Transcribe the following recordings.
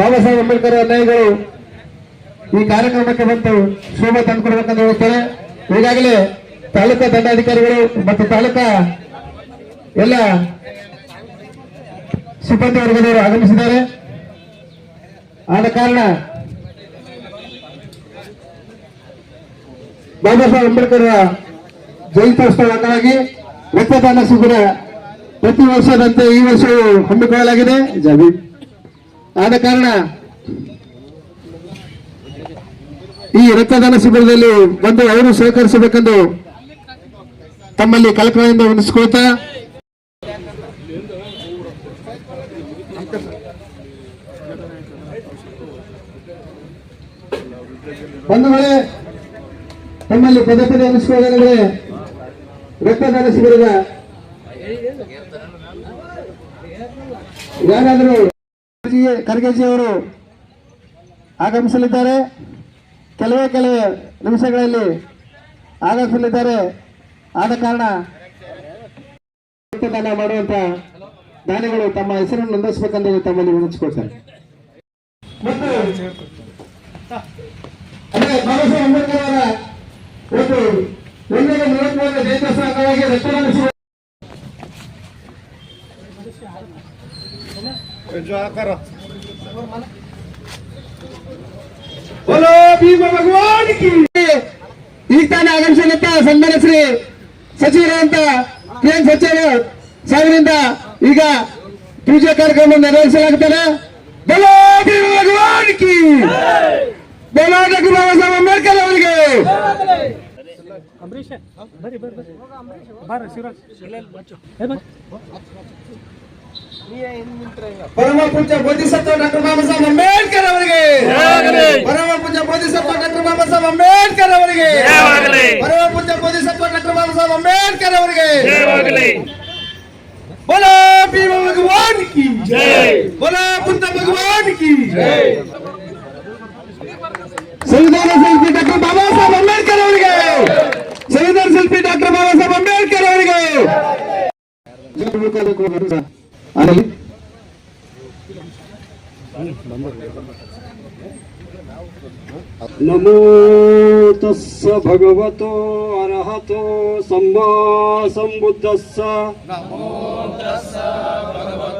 ಬಾಬಾ ಸಾಹೇಬ್ ಅಂಬೇಡ್ಕರ್ ಅನುಯಾಯಿಗಳು ಈ ಕಾರ್ಯಕ್ರಮಕ್ಕೆ ಬಂದು ಶೋಭೆ ತಂದುಕೊಡ್ಬೇಕಂತ ಹೇಳ್ತೇನೆ ಈಗಾಗಲೇ ತಾಲೂಕಾ ದಂಡಾಧಿಕಾರಿಗಳು ಮತ್ತು ತಾಲೂಕಾ ಎಲ್ಲ ಸಿಬ್ಬಂದಿ ವರ್ಗದವರು ಆಗಮಿಸಿದ್ದಾರೆ. ಆದ ಕಾರಣ ಬಾಬಾ ಸಾಹೇಬ್ ಅಂಬೇಡ್ಕರ್ ಜಯಂತ್ಯೋತ್ಸವ ಅಂಗವಾಗಿ ರಕ್ತದಾನ ಶಿಬಿರ ಪ್ರತಿ ವರ್ಷದಂತೆ ಈ ವರ್ಷವೂ ಹಮ್ಮಿಕೊಳ್ಳಲಾಗಿದೆ. ಆದ ಕಾರಣ ಈ ರಕ್ತದಾನ ಶಿಬಿರದಲ್ಲಿ ಬಂದು ಅವರು ಸಹಕರಿಸಬೇಕೆಂದು ತಮ್ಮಲ್ಲಿ ಕಲ್ಪನೆಯಿಂದ ವಿನಿಸಿಕೊಳ್ತಾ ಬಂಧುಗಳೇ ತಮ್ಮಲ್ಲಿ ಪದೇ ಪದೇ ಅನಿಸ್ಕೊಳ್ಳೋದಂದ್ರೆ ರಕ್ತದಾನ ಶಿಬಿರದ ಯಾರಾದರೂ ಖರ್ಗೆಜಿ ಅವರು ಆಗಮಿಸಲಿದ್ದಾರೆ. ಕೆಲವೇ ಕೆಲವೇ ನಿಮಿಷಗಳಲ್ಲಿ ಆಗಮಿಸಲಿದ್ದಾರೆ. ಆದ ಕಾರಣ ರಕ್ತದಾನ ಮಾಡುವಂತ ದಾನಿಗಳು ತಮ್ಮ ಹೆಸರನ್ನು ನೋಂದಿಸಬೇಕಂತ ತಮ್ಮಲ್ಲಿ ವಿನಂತಿಸಿಕೊಳ್ತಾರೆ ಅಂಬೇಡ್ಕರ್ ಅವರ ಒಂದು ಒಂದನೇ ಮೂವತ್ಮೂರನೇ ಜಯಂತ್ಯೋತ್ಸವ ಅಂಗವಾಗಿ ಭಗವಾನ್ ಕಿ ಈಗ ತಾನೇ ಆಗಮಿಸಿದಂತ ಸನ್ಮಾನ ಶ್ರೀ ಸಚಿವರಂತ ಪ್ರಿಯಾಂಕ್ ಸಚಿವರು ಸಾವಿರಿಂದ ಈಗ ಪೂಜೆ ಕಾರ್ಯಕ್ರಮ ನೆರವೇರಿಸಲಾಗುತ್ತದೆ. ಬಲೋ ಭೀಮ ಭಗವಾನ್ ಕಿ ಬಲೋ ಡಾಕ್ಟರ್ ಬಾಬಾ ಸಾಹೇಬ್ ಅಂಬೇಡ್ಕರ್ ಅವರಿಗೆ ಅಂಬರೀಷ್ ಬರ್ರಿ ಬರ್ರಿ ಬರ್ರಿ ಬರ್ರಿ ಶಿವರಾಜ್ ಏ ಬರ್ರಿ ಪರಮ ಪೂಜ್ಯ ಬೋಧಿಸತ್ವ ಡಾಕ್ಟರ್ ಬಾಬಾ ಸಾಹೇಬ್ ಅಂಬೇಡ್ಕರ್ ಅವರಿಗೆ ಪರಮ ಪೂಜ್ಯ ಬೋಧಿಸತ್ವ ಡಾಕ್ಟರ್ ಬಾಬಾ ಸಾಹೇಬ್ ಅಂಬೇಡ್ಕರ್ ಅವರಿಗೆ ಪರಮ ಪೂಜ್ಯ ಬೋಧಿಸತ್ವ ಡಾಕ್ಟರ್ ಬಾಬಾ ಸಾಹೇಬ್ ಅಂಬೇಡ್ಕರ್ ಅವರಿಗೆ बोलो भीम भगवान की जय बोलो बुद्ध भगवान की जय ಸಂವಿಧಾನ ಶಿಲ್ಪಿ ಡಾಕ್ಟರ್ ಬಾಬಾ ಸಾಹೇಬ್ ಅಂಬೇಡ್ಕರ್ ಅವರಿಗೆ ಸಂವಿಧಾನ ಶಿಲ್ಪಿ ಡಾಕ್ಟರ್ ಬಾಬಾ ಸಾಹೇಬ್ ಅಂಬೇಡ್ಕರ್ ಅವರಿಗೆ ಆಗಲಿ ನಮೋ ತಸ್ಸ ಭಗವತೋ ಅರ್ಹತೋ ಸಮ್ಮಾ ಸಂಬುದ್ಧಸ್ಸ ನಮೋ ತಸ್ಸ ಭಗವತೋ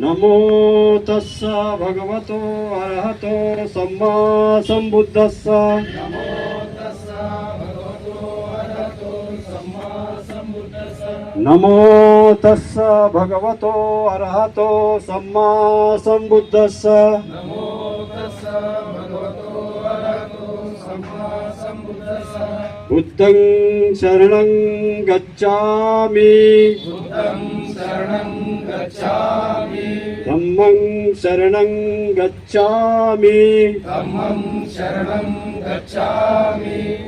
नमो तस्स भगवतो अरहतो सम्मा नमो तस्स भगवतो अरहतो सम्मा सम्बुद्धस्स। बुद्धं गच्छामि। ಧಮ್ಮಂ ಶರಣಂ ಗಚ್ಚಾಮಿ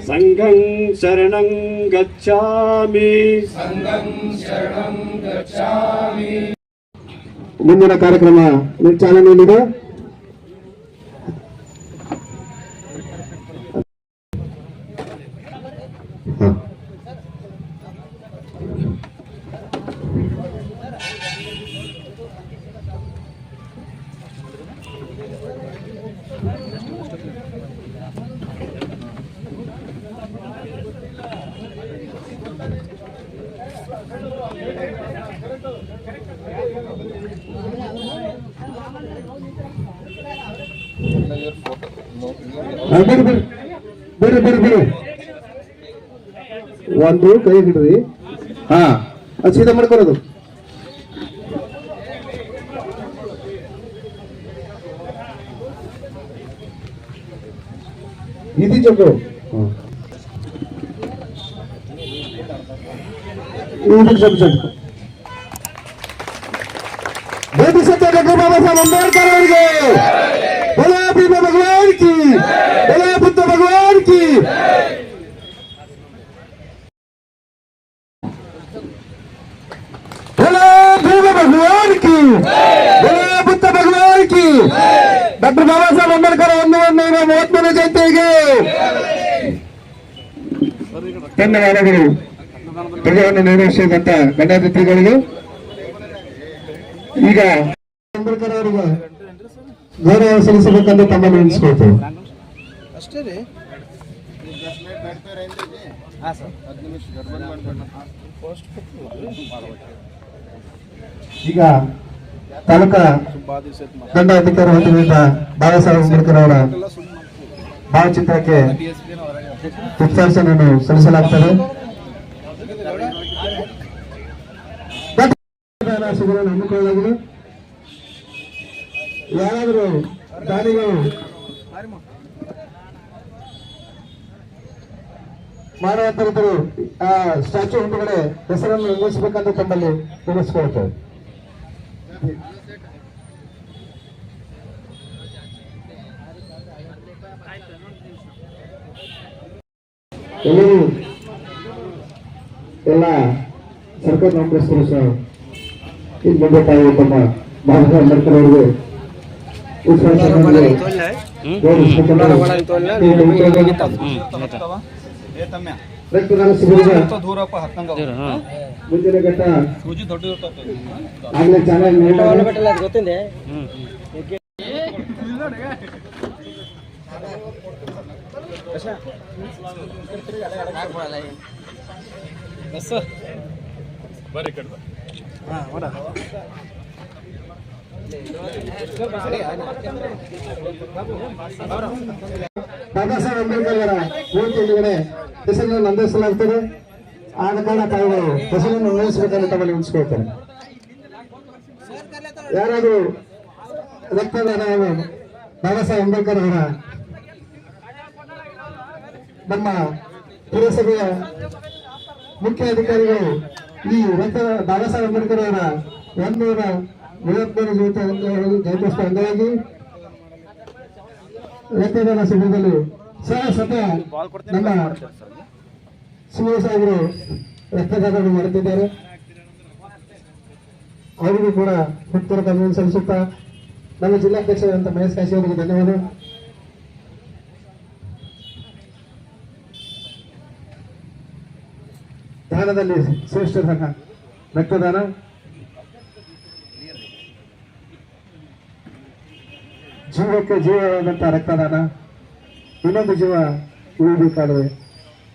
ಸಂಘಂ ಶರಣಂ ಗಚ್ಚಾಮಿ ಮುಂದಿನ ಕಾರ್ಯಕ್ರಮ ಚಾಲನೆಯಲ್ಲಿದೆ ಹ. ಬರ್ರಿ ಬರ್ರಿ ಬರ್ರಿ ಬರ್ರಿ ಒಂದು, ಕೈ ಹಿಡ್ರಿ. ಹಾ, ಅದು ಸೀದಾ ಮಾಡ್ಕೊರೋದು ಇದು ಜಗ್ಗು. ಇದು ಸ್ವಲ್ಪ ಜಗ್ಗು. ಬೇಟಿ ಬಾಬಾ ಸಾಹೇಬ್ ಅಂಬೇಡ್ಕರ್ ಅವರಿಗೆ. ಬಲೋ ಭೀಮ ಭಗವಾನ್ ಕಿ ಬಲೋ ಬುದ್ಧ ಭಗವಾನ್ ಕಿ ಬಲೋ ಭೀಮ ಭಗವಾನ್ ಕಿ ಬಲೋ ಬುದ್ಧ ಭಗವಾನ್ ಕಿ ಡಾಕ್ಟರ್ ಬಾಬಾ ಸಾಹೇಬ್ ಅಂಬೇಡ್ಕರ್ ಒಂದು ನೂರ ಮೂವತ್ಮೂರನೇ ಜಯಂತಿಗೆ ಧನ್ಯವಾದಗಳು ಪ್ರಜೆಯನ್ನು ನಿರ್ವಹಿಸಿದಂತ ಗಣ್ಯಾತಿಥಿಗಳಿಗೆ ಈಗ ಅಂಬೇಡ್ಕರ್ ಅವರಿಗೆ ಗೌರವ ಸಲ್ಲಿಸಬೇಕೆಂದು ತಮ್ಮನ್ನು ರೀ. ಈಗ ತಾಲೂಕಾ ದಂಡಾಧಿಕಾರಿ ಅಧಿಕಾರ ಬಾಬಾ ಸಾಹೇಬ್ ಅಂಬೇಡ್ಕರ್ ಅವರ ಭಾವಚಿತ್ರಕ್ಕೆ ಪುಷ್ಪಾರ್ಚನೆಯನ್ನು ಸಲ್ಲಿಸಲಾಗ್ತದೆ. ಶಿಬಿರವನ್ನು ಹಮ್ಮಿಕೊಳ್ಳಲಾಗಿದೆ ಯಾರಾದರೂ ದಾನಿಗಳು ಮಾನವಂತರಿದ್ದರು ಆ ಸ್ಟ್ಯಾಚ್ಯೂ ಹಿಂದುಗಡೆ ಹೆಸರನ್ನು ನಿರ್ಮಿಸಬೇಕಂತ ತಮ್ಮಲ್ಲಿ ತಿಳಿಸ್ಕೊಳ್ತೇವೆ ಎಲ್ಲರೂ ಎಲ್ಲ ಸರ್ಕಾರ ಕಾಂಗ್ರೆಸ್ ಸಹ ಈಗ ಮುಂದೆ ತಾವು ತಮ್ಮ ಬಾಬಾ ಅಂಬೇಡ್ಕರ್ ಅವರಿಗೆ ದೂರಪ್ಪ ಹತ್ತಂಗ ಮುಂದಿನ ಘಟ್ಟ ಸೂಜಿ ದೊಡ್ಡ ಆಗ್ಲೇ ಚೆನ್ನಾಗಿ ನೋಡೋಣ. ಗೊತ್ತಿದೆ. ಬಾಬಾ ಸಾಹೇಬ್ ಅಂಬೇಡ್ಕರ್ ಅವರ ಮೂರ್ತಿ ಎದುರುಗಡೆ ಹೆಸರನ್ನು ನಂದಿಸಲಾಗ್ತದೆ. ಆದ ಕಾರಣ ತಾವು ಹೆಸರನ್ನು ನೋಂದಾಯಿಸಬೇಕಂತ ತಮ್ಮಲ್ಲಿ ಉಳಿಸ್ಕೊಳ್ತಾರೆ ಯಾರಾದರೂ ರಕ್ತದಾನವನ್ನು ಬಾಬಾ ಸಾಹೇಬ್ ಅಂಬೇಡ್ಕರ್ ಅವರ ನಮ್ಮ ಪುರಸಭೆಯ ಮುಖ್ಯ ಅಧಿಕಾರಿಗಳು ಈ ರಕ್ತ ಬಾಬಾ ಸಾಹೇಬ್ ಅಂಬೇಡ್ಕರ್ ಅವರ ಒಂದೂರ ಮೂವತ್ಮೂರು ಜಯಂತಿ ಜಯಂತ್ಯೋತ್ಸವ ಅಂಗವಾಗಿ ರಕ್ತದಾನ ಶಿಬಿರದಲ್ಲಿ ಸಹ ಸತ ನಮ್ಮ ಶಿವ ಅವರು ರಕ್ತದಾನವನ್ನು ಮಾಡುತ್ತಿದ್ದಾರೆ. ಅವರಿಗೂ ಕೂಡ ಉತ್ತರ ಅಭಿನಂದನೆ ಸಲ್ಲಿಸುತ್ತಾ ನಮ್ಮ ಜಿಲ್ಲಾಧ್ಯಕ್ಷರಾದಂಥ ಮಹೇಶ್ ಕಾಶಿ ಅವರಿಗೆ ಧನ್ಯವಾದ ದಾನದಲ್ಲಿ ಶ್ರೇಷ್ಠ ದಾನ ರಕ್ತದಾನ. ಜೀವಕ್ಕೆ ಜೀವವಾದಂಥ ರಕ್ತದಾನ ಇನ್ನೊಂದು ಜೀವ ಉಳಿಬೇಕಾದರೆ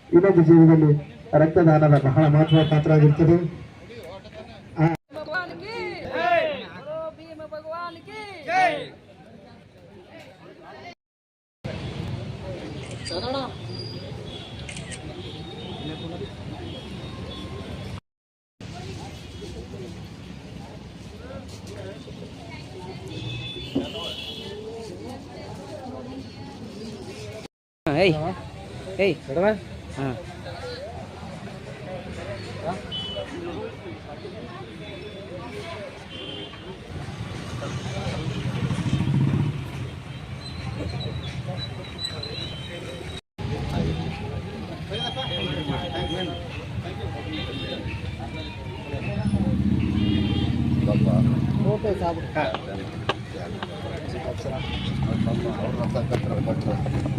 ಇನ್ನೊಂದು ಜೀವದಲ್ಲಿ ರಕ್ತದಾನದ ಬಹಳ ಮಹತ್ವದ ಪಾತ್ರ ಆಗಿರ್ತದೆ ey. Ey. ¿Verdad? Ah. Está.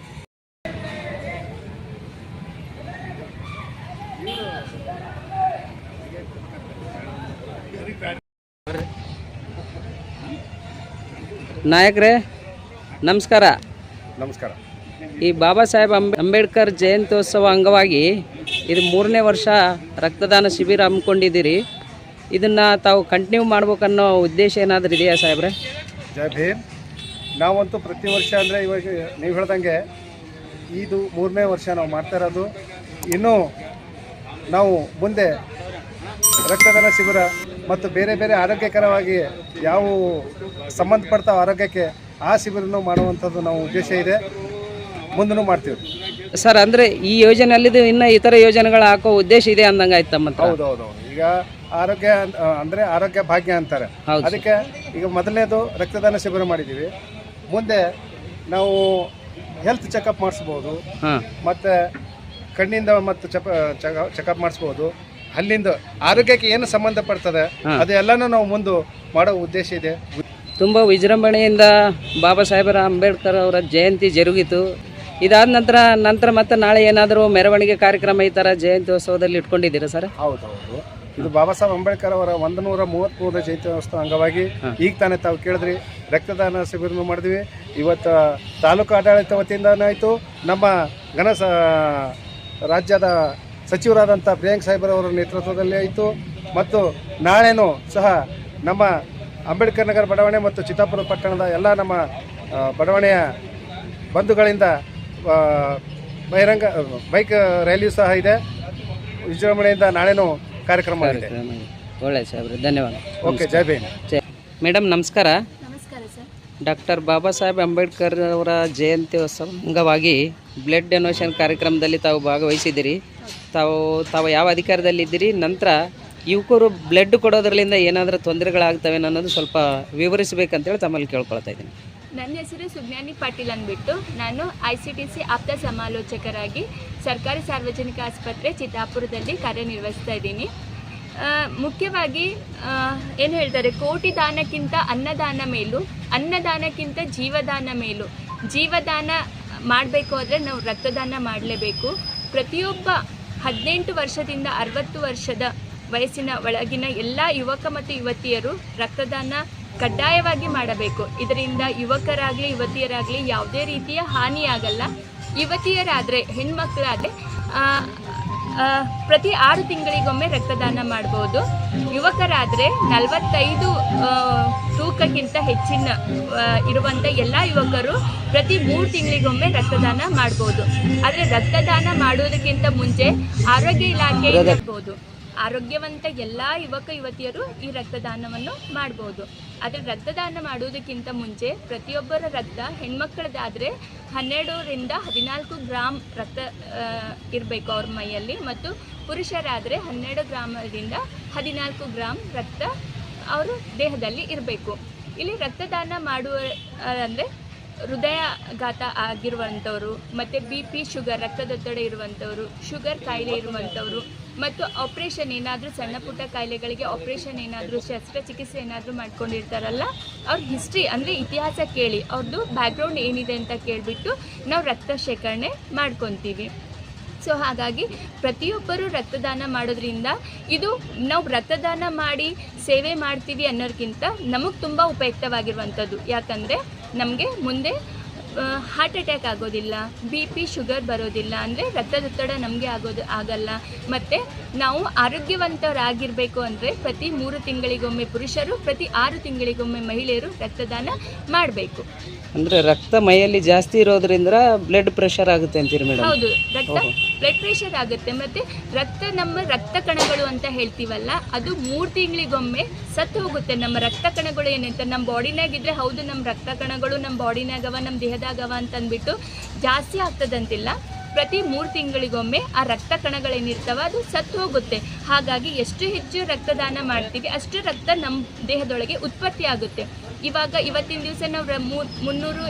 ನಾಯಕ್ರೇ ನಮಸ್ಕಾರ. ನಮಸ್ಕಾರ. ಈ ಬಾಬಾ ಸಾಹೇಬ್ ಅಂಬೆ ಅಂಬೇಡ್ಕರ್ ಜಯಂತ್ಯೋತ್ಸವ ಅಂಗವಾಗಿ ಇದು ಮೂರನೇ ವರ್ಷ ರಕ್ತದಾನ ಶಿಬಿರ ಹಮ್ಮಿಕೊಂಡಿದ್ದೀರಿ. ಇದನ್ನು ತಾವು ಕಂಟಿನ್ಯೂ ಮಾಡ್ಬೇಕನ್ನೋ ಉದ್ದೇಶ ಏನಾದರೂ ಇದೆಯಾ ಸಾಹೇಬ್ರೆ? ಜೈ ಭೀಮ್. ನಾವಂತೂ ಪ್ರತಿ ವರ್ಷ ಅಂದರೆ ಇವಾಗ ನೀವು ಹೇಳ್ದಂಗೆ ಇದು ಮೂರನೇ ವರ್ಷ ನಾವು ಮಾಡ್ತಾ ಇರೋದು. ಇನ್ನೂ ನಾವು ಮುಂದೆ ರಕ್ತದಾನ ಶಿಬಿರ ಮತ್ತು ಬೇರೆ ಬೇರೆ ಆರೋಗ್ಯಕರವಾಗಿ ಯಾವ ಸಂಬಂಧಪಡ್ತಾವ ಆರೋಗ್ಯಕ್ಕೆ ಆ ಶಿಬಿರನೂ ಮಾಡುವಂಥದ್ದು ನಾವು ಉದ್ದೇಶ ಇದೆ. ಮುಂದೂ ಮಾಡ್ತೀವಿ. ಸರ್ ಅಂದರೆ ಈ ಯೋಜನೆಯಲ್ಲಿದ್ದು ಇನ್ನು ಇತರ ಯೋಜನೆಗಳು ಹಾಕೋ ಉದ್ದೇಶ ಇದೆ ಅಂದಂಗೆ ಆಯ್ತು ತಮ್ಮ ಹೌದು ಹೌದು ಈಗ ಆರೋಗ್ಯ ಅಂದರೆ ಆರೋಗ್ಯ ಭಾಗ್ಯ ಅಂತಾರೆ. ಅದಕ್ಕೆ ಈಗ ಮೊದಲನೇದು ರಕ್ತದಾನ ಶಿಬಿರ ಮಾಡಿದ್ದೀವಿ. ಮುಂದೆ ನಾವು ಹೆಲ್ತ್ ಚೆಕಪ್ ಮಾಡಿಸ್ಬೋದು. ಮತ್ತು ಕಣ್ಣಿಂದ ಮತ್ತು ಚಪ ಚೆಕಪ್ ಮಾಡಿಸ್ಬೋದು. ಅಲ್ಲಿಂದ ಆರೋಗ್ಯಕ್ಕೆ ಏನು ಸಂಬಂಧಪಡ್ತದೆ ಅದೆಲ್ಲನೂ ನಾವು ಮುಂದೆ ಮಾಡೋ ಉದ್ದೇಶ ಇದೆ. ತುಂಬ ವಿಜೃಂಭಣೆಯಿಂದ ಬಾಬಾ ಸಾಹೇಬರ ಅಂಬೇಡ್ಕರ್ ಅವರ ಜಯಂತಿ ಜರುಗಿತು. ಇದಾದ ನಂತರ ನಂತರ ಮತ್ತೆ ನಾಳೆ ಏನಾದರೂ ಮೆರವಣಿಗೆ ಕಾರ್ಯಕ್ರಮ ಈ ಥರ ಜಯಂತ್ಯೋತ್ಸವದಲ್ಲಿ ಇಟ್ಕೊಂಡಿದ್ದೀರಾ ಸರ್? ಹೌದು ಹೌದು ಇದು ಬಾಬಾ ಸಾಹೇಬ್ ಅಂಬೇಡ್ಕರ್ ಅವರ ಒಂದು ನೂರ ಜಯಂತ್ಯೋತ್ಸವ ಅಂಗವಾಗಿ ಈಗ ತಾನೇ ತಾವು ಕೇಳಿದ್ರಿ ರಕ್ತದಾನ ಶಿಬಿರನೂ ಮಾಡಿದ್ವಿ. ಇವತ್ತು ತಾಲೂಕು ಆಡಳಿತ ವತಿಯಿಂದನೂ ಆಯಿತು. ನಮ್ಮ ಗಣಸ ರಾಜ್ಯದ ಸಚಿವರಾದಂಥ ಪ್ರಿಯಾಂಕ್ ಸಾಹೇಬರವರ ನೇತೃತ್ವದಲ್ಲಿ ಆಯಿತು. ಮತ್ತು ನಾಳೆನೂ ಸಹ ನಮ್ಮ ಅಂಬೇಡ್ಕರ್ ನಗರ ಬಡಾವಣೆ ಮತ್ತು ಚಿತ್ತಾಪುರ ಪಟ್ಟಣದ ಎಲ್ಲ ನಮ್ಮ ಬಡಾವಣೆಯ ಬಂಧುಗಳಿಂದ ಬಹಿರಂಗ ಬೈಕ್ ರ್ಯಾಲಿಯೂ ಸಹ ಇದೆ. ವಿಜೃಂಭಣೆಯಿಂದ ನಾಳೆನೂ ಕಾರ್ಯಕ್ರಮ ಇದೆ ಒಳ್ಳೆ ಸಾಹೇಬ್ರೆ ಧನ್ಯವಾದ. ಓಕೆ ಜೈ ಭೀಮ್. ಮೇಡಮ್ ನಮಸ್ಕಾರ. ಡಾಕ್ಟರ್ ಬಾಬಾ ಸಾಹೇಬ್ ಅಂಬೇಡ್ಕರ್ ಅವರ ಜಯಂತ್ಯೋತ್ಸವ ಅಂಗವಾಗಿ ಬ್ಲಡ್ ಡೊನೇಷನ್ ಕಾರ್ಯಕ್ರಮದಲ್ಲಿ ತಾವು ಭಾಗವಹಿಸಿದ್ದೀರಿ. ತಾವು ತಾವು ಯಾವ ಅಧಿಕಾರದಲ್ಲಿದ್ದೀರಿ? ನಂತರ ಯುವಕರು ಬ್ಲಡ್ ಕೊಡೋದ್ರಲ್ಲಿಂದ ಏನಾದರೂ ತೊಂದರೆಗಳಾಗ್ತವೆ ಅನ್ನೋದು ಸ್ವಲ್ಪ ವಿವರಿಸಬೇಕಂತೇಳಿ ತಮ್ಮಲ್ಲಿ ಕೇಳ್ಕೊಳ್ತಾ ಇದ್ದೀನಿ. ನನ್ನ ಹೆಸರು ಸುಜ್ಞಾನಿ ಪಾಟೀಲ್ ಅಂದ್ಬಿಟ್ಟು ನಾನು ಐ ಸಿ ಟಿ ಸಿ ಆಪ್ತ ಸಮಾಲೋಚಕರಾಗಿ ಸರ್ಕಾರಿ ಸಾರ್ವಜನಿಕ ಆಸ್ಪತ್ರೆ ಚಿತ್ತಾಪುರದಲ್ಲಿ ಕಾರ್ಯನಿರ್ವಹಿಸ್ತಾ ಇದ್ದೀನಿ. ಮುಖ್ಯವಾಗಿ ಏನು ಹೇಳ್ತಾರೆ? ಕೋಟಿ ದಾನಕ್ಕಿಂತ ಅನ್ನದಾನ ಮೇಲು, ಅನ್ನದಾನಕ್ಕಿಂತ ಜೀವದಾನ ಮೇಲು. ಜೀವದಾನ ಮಾಡಬೇಕು ಆದರೆ ನಾವು ರಕ್ತದಾನ ಮಾಡಲೇಬೇಕು. ಪ್ರತಿಯೊಬ್ಬ ಹದಿನೆಂಟು ವರ್ಷದಿಂದ ಅರವತ್ತು ವರ್ಷದ ವಯಸ್ಸಿನ ಒಳಗಿನ ಎಲ್ಲ ಯುವಕ ಮತ್ತು ಯುವತಿಯರು ರಕ್ತದಾನ ಕಡ್ಡಾಯವಾಗಿ ಮಾಡಬೇಕು. ಇದರಿಂದ ಯುವಕರಾಗಲಿ, ಯುವತಿಯರಾಗಲಿ ಯಾವುದೇ ರೀತಿಯ ಹಾನಿಯಾಗಲ್ಲ. ಯುವತಿಯರಾದರೆ, ಹೆಣ್ಮಕ್ಳಾದರೆ ಪ್ರತಿ ಆರು ತಿಂಗಳಿಗೊಮ್ಮೆ ರಕ್ತದಾನ ಮಾಡ್ಬೋದು. ಯುವಕರಾದರೆ ನಲವತ್ತೈದು ತೂಕಕ್ಕಿಂತ ಹೆಚ್ಚಿನ ಇರುವಂಥ ಎಲ್ಲ ಯುವಕರು ಪ್ರತಿ ಮೂರು ತಿಂಗಳಿಗೊಮ್ಮೆ ರಕ್ತದಾನ ಮಾಡ್ಬೋದು. ಆದರೆ ರಕ್ತದಾನ ಮಾಡೋದಕ್ಕಿಂತ ಮುಂಚೆ ಆರೋಗ್ಯ ಇಲಾಖೆ ಇರ್ಬೋದು ಆರೋಗ್ಯವಂತ ಎಲ್ಲ ಯುವಕ ಯುವತಿಯರು ಈ ರಕ್ತದಾನವನ್ನು ಮಾಡ್ಬೋದು. ಆದರೆ ರಕ್ತದಾನ ಮಾಡುವುದಕ್ಕಿಂತ ಮುಂಚೆ ಪ್ರತಿಯೊಬ್ಬರ ರಕ್ತ ಹೆಣ್ಮಕ್ಳದಾದರೆ ಹನ್ನೆರಡರಿಂದ ಹದಿನಾಲ್ಕು ಗ್ರಾಮ್ ರಕ್ತ ಇರಬೇಕು ಅವ್ರ ಮೈಯಲ್ಲಿ ಮತ್ತು ಪುರುಷರಾದರೆ ಹನ್ನೆರಡು ಗ್ರಾಮದಿಂದ ಹದಿನಾಲ್ಕು ಗ್ರಾಮ್ ರಕ್ತ ಅವರು ದೇಹದಲ್ಲಿ ಇರಬೇಕು. ಇಲ್ಲಿ ರಕ್ತದಾನ ಮಾಡುವ, ಅಂದರೆ ಹೃದಯಘಾತ ಆಗಿರುವಂಥವರು, ಮತ್ತು ಬಿ ಪಿ ಶುಗರ್, ರಕ್ತದೊತ್ತಡ ಇರುವಂಥವರು, ಶುಗರ್ ಕಾಯಿಲೆ ಇರುವಂಥವ್ರು ಮತ್ತು ಆಪ್ರೇಷನ್ ಏನಾದರೂ ಸಣ್ಣ ಪುಟ್ಟ ಕಾಯಿಲೆಗಳಿಗೆ ಆಪ್ರೇಷನ್ ಏನಾದರೂ ಶಸ್ತ್ರಚಿಕಿತ್ಸೆ ಏನಾದರೂ ಮಾಡ್ಕೊಂಡಿರ್ತಾರಲ್ಲ, ಅವ್ರ ಹಿಸ್ಟ್ರಿ ಅಂದರೆ ಇತಿಹಾಸ ಕೇಳಿ ಅವ್ರದ್ದು ಬ್ಯಾಕ್ಗ್ರೌಂಡ್ ಏನಿದೆ ಅಂತ ಕೇಳಿಬಿಟ್ಟು ನಾವು ರಕ್ತ ಶೇಖರಣೆ ಮಾಡ್ಕೊತೀವಿ. ಸೊ ಹಾಗಾಗಿ ಪ್ರತಿಯೊಬ್ಬರು ರಕ್ತದಾನ ಮಾಡೋದ್ರಿಂದ ಇದು ನಾವು ರಕ್ತದಾನ ಮಾಡಿ ಸೇವೆ ಮಾಡ್ತೀವಿ ಅನ್ನೋದಕ್ಕಿಂತ ನಮಗೆ ತುಂಬ ಉಪಯುಕ್ತವಾಗಿರುವಂಥದ್ದು. ಯಾಕಂದರೆ ನಮಗೆ ಮುಂದೆ ಹಾರ್ಟ್ ಅಟ್ಯಾಕ್ ಆಗೋದಿಲ್ಲ ಬಿ ಪಿ ಶುಗರ್ ಬರೋದಿಲ್ಲ ಅಂದರೆ ರಕ್ತದೊತ್ತಡ ನಮಗೆ ಆಗೋದು ಆಗಲ್ಲ. ಮತ್ತು ನಾವು ಆರೋಗ್ಯವಂತರಾಗಿರಬೇಕು ಅಂದರೆ ಪ್ರತಿ ಮೂರು ತಿಂಗಳಿಗೊಮ್ಮೆ ಪುರುಷರು ಪ್ರತಿ ಆರು ತಿಂಗಳಿಗೊಮ್ಮೆ ಮಹಿಳೆಯರು ರಕ್ತದಾನ ಮಾಡಬೇಕು. ಅಂದರೆ ರಕ್ತ ಮೈಯಲ್ಲಿ ಜಾಸ್ತಿ ಇರೋದ್ರಿಂದ ಬ್ಲಡ್ ಪ್ರೆಷರ್ ಆಗುತ್ತೆ ಅಂತೀರಿ ಮೇಡಮ್ ಹೌದು ರಕ್ತ ಬ್ಲಡ್ ಪ್ರೆಷರ್ ಆಗುತ್ತೆ. ಮತ್ತೆ ರಕ್ತ ನಮ್ಮ ರಕ್ತ ಕಣಗಳು ಅಂತ ಹೇಳ್ತೀವಲ್ಲ ಅದು ಮೂರು ತಿಂಗಳಿಗೊಮ್ಮೆ ಸತ್ತು ಹೋಗುತ್ತೆ. ನಮ್ಮ ರಕ್ತ ಕಣಗಳು ಏನಂತ ನಮ್ಮ ಬಾಡಿನಾಗಿದ್ರೆ ಹೌದು ನಮ್ಮ ರಕ್ತ ಕಣಗಳು ನಮ್ಮ ಬಾಡಿನಾಗವ ನಮ್ಮ ದೇಹದಾಗವ ಅಂತ ಅಂದ್ಬಿಟ್ಟು ಜಾಸ್ತಿ ಆಗ್ತದಂತಿಲ್ಲ. ಪ್ರತಿ ಮೂರು ತಿಂಗಳಿಗೊಮ್ಮೆ ಆ ರಕ್ತ ಕಣಗಳೇನಿರ್ತಾವ ಅದು ಸತ್ತು ಹೋಗುತ್ತೆ. ಹಾಗಾಗಿ ಎಷ್ಟು ಹೆಚ್ಚು ರಕ್ತದಾನ ಮಾಡ್ತೀವಿ, ಅಷ್ಟು ರಕ್ತ ನಮ್ಮ ದೇಹದೊಳಗೆ ಉತ್ಪತ್ತಿ ಆಗುತ್ತೆ. ಇವಾಗ ಇವತ್ತಿನ ದಿವಸ ನಾವು ಮುನ್ನೂರು,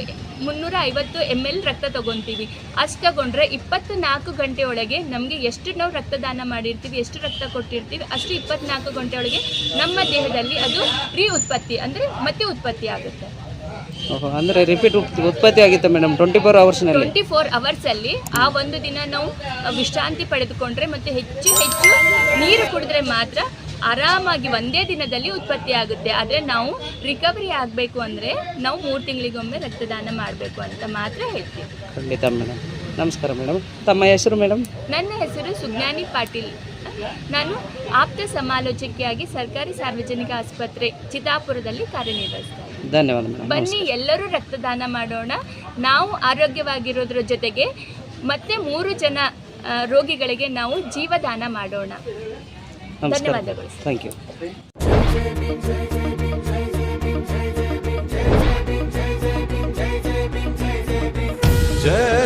ಮುನ್ನೂರ ಐವತ್ತು ಎಂ ಎಲ್ ರಕ್ತ ತಗೊತೀವಿ. ಅಷ್ಟು ತಗೊಂಡ್ರೆ ಇಪ್ಪತ್ತು ನಾಲ್ಕು ಗಂಟೆ ಒಳಗೆ ನಮಗೆ ಎಷ್ಟು ನಾವು ರಕ್ತದಾನ ಮಾಡಿರ್ತೀವಿ, ಎಷ್ಟು ರಕ್ತ ಕೊಟ್ಟಿರ್ತೀವಿ, ಅಷ್ಟು ಇಪ್ಪತ್ನಾಲ್ಕು ಗಂಟೆ ನಮ್ಮ ದೇಹದಲ್ಲಿ ಅದು ರೀ ಉತ್ಪತ್ತಿ, ಅಂದರೆ ಮತ್ತೆ ಉತ್ಪತ್ತಿ ಆಗುತ್ತೆ. ಓಹೋ ಅಂದರೆ ರಿಪೀಟ್ ಉತ್ಪತ್ತಿ ಆಗಿತ್ತು ಮೇಡಮ್ ಟ್ವೆಂಟಿ ಫೋರ್ ಅವರ್ಸ್ನಲ್ಲಿ ಟ್ವೆಂಟಿ ಫೋರ್ ಅವರ್ಸಲ್ಲಿ ಆ ಒಂದು ದಿನ ನಾವು ವಿಶ್ರಾಂತಿ ಪಡೆದುಕೊಂಡ್ರೆ ಮತ್ತೆ ಹೆಚ್ಚು ಹೆಚ್ಚು ನೀರು ಕುಡಿದ್ರೆ ಮಾತ್ರ ಆರಾಮಾಗಿ ಒಂದೇ ದಿನದಲ್ಲಿ ಉತ್ಪತ್ತಿ ಆಗುತ್ತೆ. ಆದರೆ ನಾವು ರಿಕವರಿ ಆಗಬೇಕು ಅಂದರೆ ನಾವು ಮೂರು ತಿಂಗಳಿಗೊಮ್ಮೆ ರಕ್ತದಾನ ಮಾಡಬೇಕು ಅಂತ ಮಾತ್ರ ಹೇಳ್ತೀವಿ. ಖಂಡಿತ ಮೇಡಮ್ ನಮಸ್ಕಾರ ಮೇಡಮ್ ತಮ್ಮ ಹೆಸರು ಮೇಡಮ್ ನನ್ನ ಹೆಸರು ಸುಜ್ಞಾನಿ ಪಾಟೀಲ್. ನಾನು ಆಪ್ತ ಸಮಾಲೋಚಕಿಯಾಗಿ ಸರ್ಕಾರಿ ಸಾರ್ವಜನಿಕ ಆಸ್ಪತ್ರೆ ಚಿತಾಪುರದಲ್ಲಿ ಕಾರ್ಯನಿರ್ವಹಿಸ್ತೀನಿ. ಧನ್ಯವಾದ ಬನ್ನಿ ಎಲ್ಲರೂ ರಕ್ತದಾನ ಮಾಡೋಣ. ನಾವು ಆರೋಗ್ಯವಾಗಿರೋದ್ರ ಜೊತೆಗೆ ಮತ್ತೆ ಮೂರು ಜನ ರೋಗಿಗಳಿಗೆ ನಾವು ಜೀವದಾನ ಮಾಡೋಣ. ಧನ್ಯವಾದಗಳು. Thank you Jaya